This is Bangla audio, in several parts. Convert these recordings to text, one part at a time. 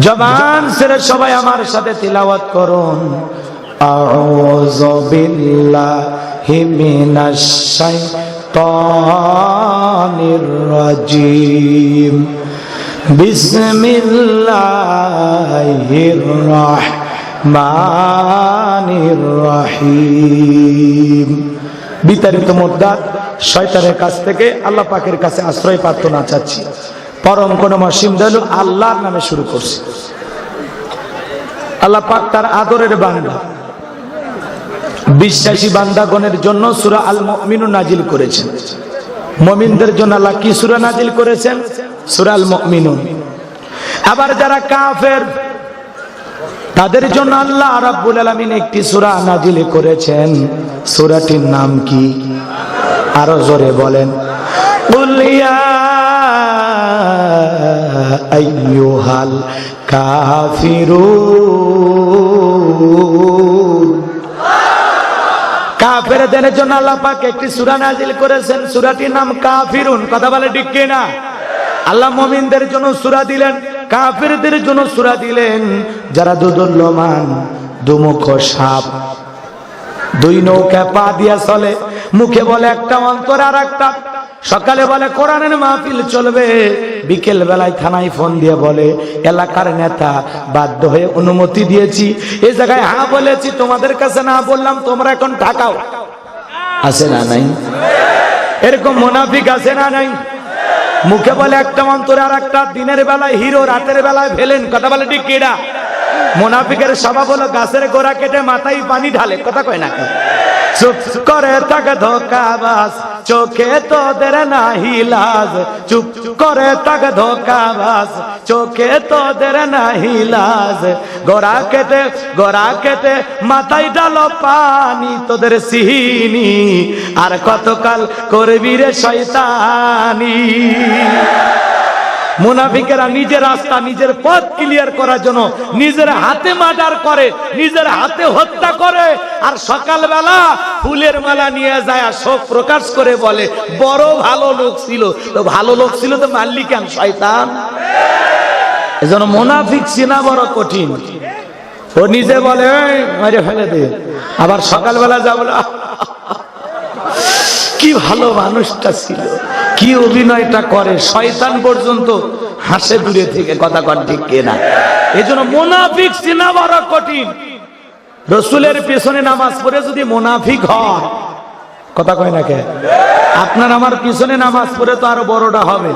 জবান ছেড়ে সবাই আমার সাথে তিলাওয়াত করুন। আউযু বিল্লাহি মিনাশ শাইতানির রাজিম। বিসমিল্লাহির রাহমানির রহিম। বিতাড়িত মুদ্রা, শয়তানের কাছ থেকে আল্লাহ পাকের কাছে আশ্রয় প্রার্থনা চাচ্ছি। পরম কোন মসিম দল আল্লাহর নামে শুরু করছে। আল্লাহ পাক তার আদরের বান্দা, বিশ্বাসী বান্দাগণের জন্য সুরা আল মিনু নাজিল করেছেন। মমিনদের জন্য আল্লাহ কি সুরা নাজিল করেছেন? সুরা আল মিনুন আবার যারা কাফের, তাদের জন্য আল্লাহ রাব্বুল আলামিন একটি সূরা নাজিল করেছেন। সূরাটির নাম কি? আরও জোরে বলেন, কুল ইয়া আইয়ুহাল কাফিরুন কাফেরদের জন্য আল্লাহ পাক একটি সূরা নাজিল করেছেন। সূরাটির নাম কাফিরুন। কথা বলে ঠিক না আল্লাহ মুমিনদের জন্য সূরা দিলেন, কাফেরদের জন্য সূরা দিলেন। যারা দুদুল্যমান দুমুখ সাপ, দুই নৌকা পা দিয়া চলে, মুখে বলে একটা অন্তর আর একটা। সকালে বলে কোরআনের মাহফিল চলবে। বিকেল বেলায় থানায় ফোন দিয়ে বলে এলাকার নেতা বাধ্য হয়ে অনুমতি দিয়েছি। এই জায়গায় হ্যাঁ বলেছি। তোমাদের কাছে না বললাম তোমরা এখন ঢাকাও। আছে না নাই? এরকম মোনাফিক আছে না নাই? মুখে বলে একটা অন্তরে আর একটা দিনের বেলায় হিরো রাতের বেলায় ভেলেন। কথা বলে ঠিক কিনা মোনাফিকের স্বভাব হলো গাছের গোড়া কেটে মাথায় পানি ঢালে। কথা কয় না? চুপ করে থাকে ধোকাবাস চোখে তোদের নাহি লাজ। চুপ করে থাকে ধোকাবাস চোখে তোদের নাহি লাজ। গোড়া কেটে গোড়া কেটে মাথায় ডালো পানি, তোদের সিহিনি। আর কতকাল করবি রে শয়তানি? মুনাফিকেরা নিজের রাস্তা নিজের পথ ক্লিয়ার করার জন্য নিজের হাতে মার্ডার করে নিজের হাতে হত্যা করে। আর সকালবেলা ফুলের মালা নিয়ে যায় আর শোক প্রকাশ করে বলে বড় ভালো লোক ছিল। তো ভালো লোক ছিল তো মাল্লি কেন শয়তান? এজন্য মুনাফিক চেনা বড় কঠিন। ও নিজে বলে "এই, মেরে ফেলে দে। আবার সকালবেলা যা বলে "আহ, কি ভালো মানুষটা ছিল, কি অভিনয়টা করে, শয়তান পর্যন্ত হাসে দূরে থেকে কথা কর ঠিক কেনা। এই জন্য মোনাফিক বড় কঠিন। রসুলের পেছনে নামাজ পড়ে যদি মোনাফিক হয়, কথা কয় না কে? আপনার আমার পিছনে নামাজ পড়ে তো আরও বড়টা হবে।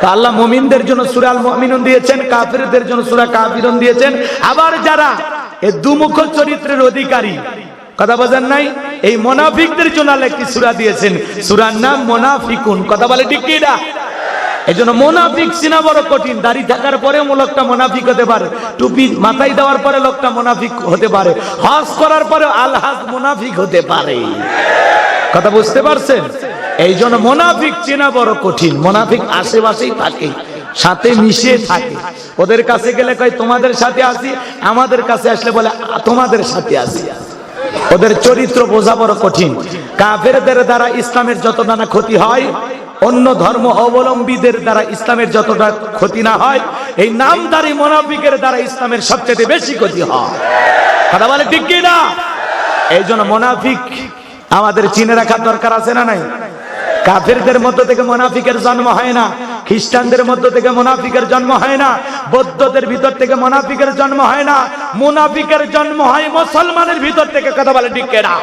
তা আল্লাহ মমিনদের জন্য সুরাল মমিনুন দিয়েছেন, কাফিরদের জন্য সুরা কাফিরুন দিয়েছেন। আবার যারা এ দুমুখ চরিত্রের অধিকারী, কথা বোঝেন নাই? এই মোনাফিকদের জন্য আল্লাহ একটি সুরা দিয়েছেন। সুরার নাম মোনাফিকুন। কথা বলে ঠিক কি না এই জন্য মোনাফিক চিনা বড় কঠিন। দাড়ি থাকার পরেও লোকটা মোনাফিক হতে পারে। টুপি মাথায় দেওয়ার পরে লোকটা মোনাফিক হতে পারে। হজ করার পরে আলহাজ মোনাফিক হতে পারে। কথা বুঝতে পারছেন? এই জন্য মোনাফিক চেনা বড় কঠিন। মোনাফিক আশেপাশেই থাকে, সাথে মিশে থাকে। ওদের কাছে গেলে কয়, তোমাদের সাথে আসি, আমাদের কাছে আসলে বলে তোমাদের সাথে আসি। ওদের চরিত্র বোঝা বড় কঠিন। কাফেরদের দ্বারা ইসলামের যতটা না ক্ষতি হয়, অন্য ধর্ম অবলম্বীদের দ্বারা ইসলামের যতটা ক্ষতি না হয়, এই নামদারি মোনাফিকের দ্বারা ইসলামের সবচেয়ে বেশি ক্ষতি হয়। কথা বলে ঠিক কি না এই জন্য মোনাফিক আমাদের চিনে রাখার দরকার আছে না নাই? কাফেরদের মধ্য থেকে মোনাফিকের জন্ম হয় না, খ্রিস্টানদের মধ্য থেকে মোনাফিকের জন্ম হয় না, বৌদ্ধদের ভিতর থেকে মোনাফিকের জন্ম হয় না মোনাফিকের জন্ম হয় মুসলমানের ভিতর থেকে কথা বলে না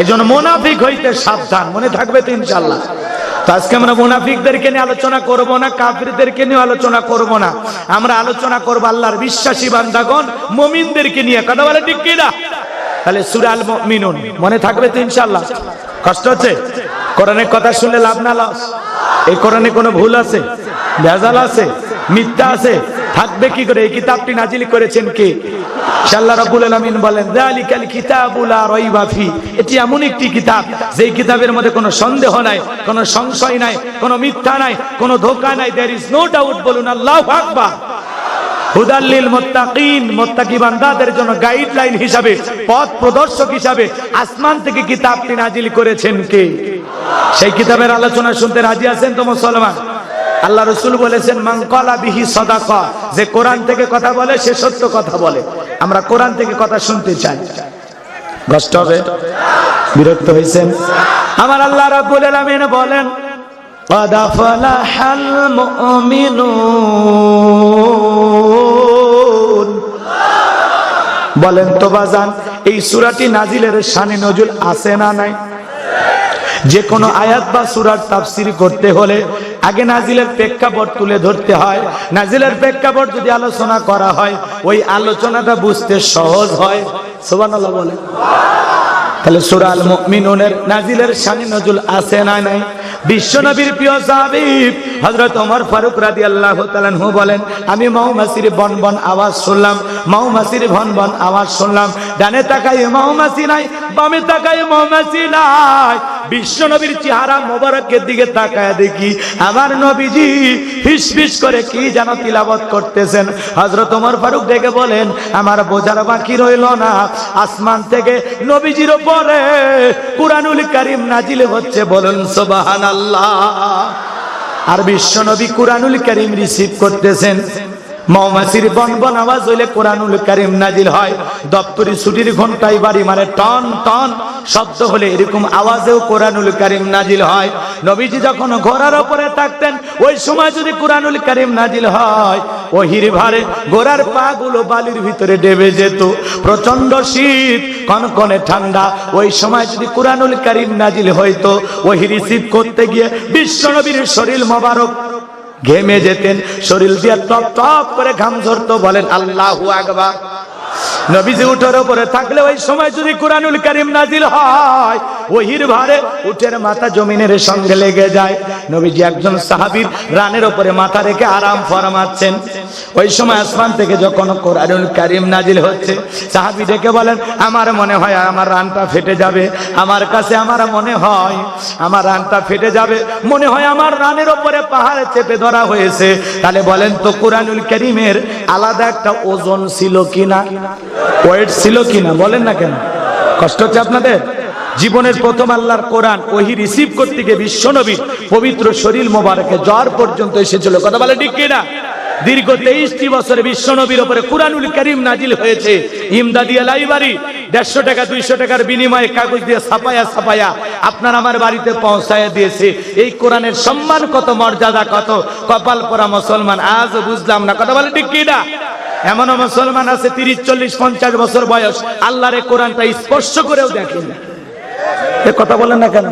এই জন্য মোনাফিক হইতে সাবধান, মনে থাকবে তো ইনশাল্লাহ আজকে আমরা মুনাফিকদেরকে নিয়ে আলোচনা করব না, কাফিরদেরকে নিয়ে আলোচনা করব না। আমরা আলোচনা করব আল্লাহর বিশ্বাসী বান্দাগণ, মুমিনদেরকে নিয়ে কথা বলে কি তাহলে সুরাল মিনুন মনে থাকবে তো ইনশাল্লাহ কষ্ট হচ্ছে? কোরআনের কথা শুনলে লাভ না, লস? এই কোরআনে কোনো ভুল আছে? ভেজাল আছে? মিথ্যা আছে? থাকবে কি করে? এই কিতাবটি নাজিল করেছেন কে? আল্লাহ রাব্বুল আলামিন বলেন, যালিকাল কিতাবুল লা রাইবা ফি। এটি এমন একটি কিতাব, যেই কিতাবের মধ্যে কোনো সন্দেহ নাই, কোনো সংশয় নাই, কোনো মিথ্যা নাই, কোনো ধোঁকা নাই। দেয়ার ইজ নো ডাউট বলুন, আল্লাহু আকবার। হুদাল্লিল মুত্তাকিন, মুত্তাকি বান্দাদের জন্য গাইডলাইন হিসাবে, পথ প্রদর্শক হিসাবে আসমান থেকে কিতাবটি নাজিল করেছেন কে? সেই কিতাবের আলোচনা শুনতে রাজি আছেন তো মুসলমান? আল্লাহ রসুল বলেছেন মাংকলা বিহি সদাকা যে কোরআন থেকে কথা বলে সে সত্য কথা বলে আমরা কোরআন থেকে কথা শুনতে চাই কষ্ট হবে বিরক্ত হয়েছেন আমার আল্লাহ রাব্বুল আলামিন বলেন قد أفلح المؤمنون বলেন তো বাজান এই সূরাটি নাজিলের শানে নজুল আছে না নাই যে কোনো আয়াত বা সুরার তাফসির করতে হলে আগে নাজিলের প্রেক্ষাপট তুলে ধরতে হয়। নাজিলের প্রেক্ষাপট যদি আলোচনা করা হয়, ওই আলোচনাটা বুঝতে সহজ হয়। সুবহানাল্লাহ বলে তাহলে সুরাল মুমিনুনের নাজিলের শানি নজুল আছে না নাই? বিশ্বনবীর প্রিয় সাহাবীব হযরত ওমর ফারুক রাদিয়াল্লাহু তাআলা আনহু বলেন, আমি মৌমাছির বন বন আওয়াজ শুনলাম, মৌমাছির বন বন আওয়াজ শুনলাম। ডানে তাকাই মৌমাছি নাই, বামে তাকাই মৌমাছি নাই। বিশ্বনবীর চেহারা মোবারকের দিকে তাকায় দেখি। আমার নবীজি ফিস করে কি যেন তিলাবত করতেছেন। হযরত ওমর ফারুক ডেকে বলেন, আমার বোঝার বাকি রইল না। আসমান থেকে নবীজির উপরে কুরআনুল কারীম নাজিল হচ্ছে। বলুন, সুবহানাল্লাহ। আর বিশ্বনবী কুরআনুল কারীম রিসিভ করতেছেন। মৌমাছির বন বন আওয়াজ হইলে কোরআনুল কারীম নাজিল হয়। দপ্তরি ছুটির ঘন্টায় বাড়ি মানে টন টন। শব্দ হলে এরকম আওয়াজেও কোরআনুল কারীম নাজিল হয়। নবীজি যখন ঘোড়ার ওপরে থাকতেন, ওই সময় যদি কোরআনুল কারীম নাজিল হয়, ওহির ভারে ঘোড়ার পা গুলো বালির ভিতরে ডেবে যেত। প্রচণ্ড শীত, কনকনে ঠান্ডা, ওই সময় যদি কোরআনুল কারীম নাজিল হইতো ওহি রিসিভ করতে গিয়ে বিশ্বনবীর শরীর মোবারক ঘেমে যেতেন। শরীর দিয়ে টপ টপ করে ঘাম ঝরতো, বলেন, আল্লাহু আকবার। নবীজি উঠার উপরে থাকলে ওই সময় যদি কোরআনুল করিম নাজিল হয় ওহির ভারে উঠের মাথা জমিনের সঙ্গে লেগে যায়। নবীজি একজন সাহাবীর রানের উপরে মাথা রেখে আরাম ফরমাচ্ছেন। ওই সময় আসমান থেকে যখন কোরআনুল কারীম নাজিল হচ্ছে, সাহাবী ডেকে বলেন, আমার মনে হয় আমার রানটা ফেটে যাবে। আমার কাছে আমার মনে হয় আমার রানটা ফেটে যাবে। মনে হয় আমার রানের উপরে পাহাড় চেপে ধরা হয়েছে। তাহলে বলেন তো, কোরআনুল কারীমের আলাদা একটা ওজন ছিল কিনা? ওয়েট ছিল কিনা? বলেন না কেন? কষ্ট হচ্ছে আপনাদের? জীবনের প্রথম আল্লাহর কোরআন ওহি রিসিভ করতে গিয়ে বিশ্বনবী পবিত্র শরীর মোবারকে জ্বর পর্যন্ত এসেছিল। কথা বলে ঠিক কিনা? দীর্ঘ তেইশটি বছরে বিশ্বনবীর ওপরে কুরআনুল করিম নাজিল হয়েছে। ইমদাদিয়া লাইব্রেরি দেড়শো টাকা, দুইশো টাকার বিনিময়ে কাগজ দিয়ে ছাপায়া ছাপায়া আপনার আমার বাড়িতে পৌঁছায় দিয়েছে। এই কোরআনের সম্মান কত, মর্যাদা কত? কপাল পরা মুসলমান আজ বুঝলাম না। কথা বলে ঠিক কিনা? এমনও মুসলমান আছে তিরিশ, চল্লিশ, পঞ্চাশ বছর বয়স। আল্লাহরে কোরআনটা স্পর্শ করেও দেখেন। কথা বলেন না কেন?